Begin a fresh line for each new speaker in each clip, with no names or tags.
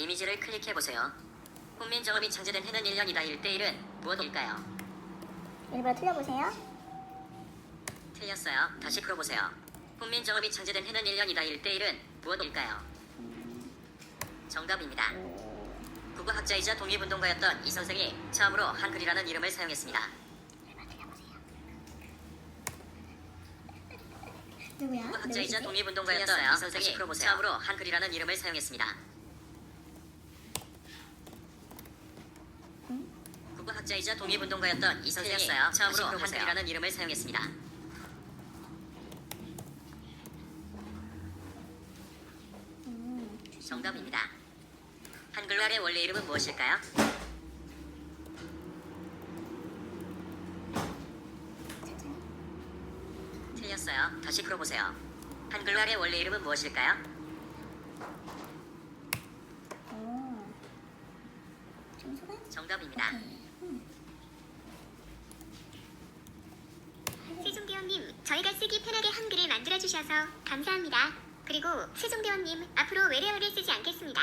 이미지를 클릭해보세요. 훈민정음이 창제된 해는 1년이다 1대1은 무엇일까요?
일부러 틀려보세요.
틀렸어요. 다시 풀어보세요. 훈민정음이 창제된 해는 1년이다 1대1은 무엇일까요? 정답입니다. 국어학자이자 독립운동가였던 이 선생이 처음으로 한글이라는 이름을 사용했습니다.
누구야?
국어학자이자? 독립운동가였던 이 선생이 처음으로 한글이라는 이름을 사용했습니다. 국어학자이자 독립운동가였던 이 선생이 처음으로 한글이라는 이름을 사용했습니다.
음,
정답입니다. 한글날의 원래 이름은 무엇일까요? 틀렸어요. 다시 풀어보세요. 한글날의 원래 이름은 무엇일까요? 정답입니다.
세종대원님, 저희가 쓰기 편하게 한글을 만들어 주셔서 감사합니다. 그리고 세종대원님, 앞으로 외래어를 쓰지 않겠습니다.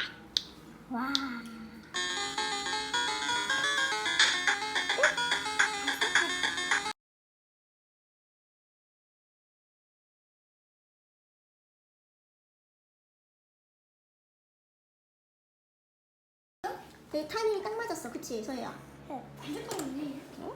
내 타이밍이 딱 맞았어, 그치, 소희야? 네. 어?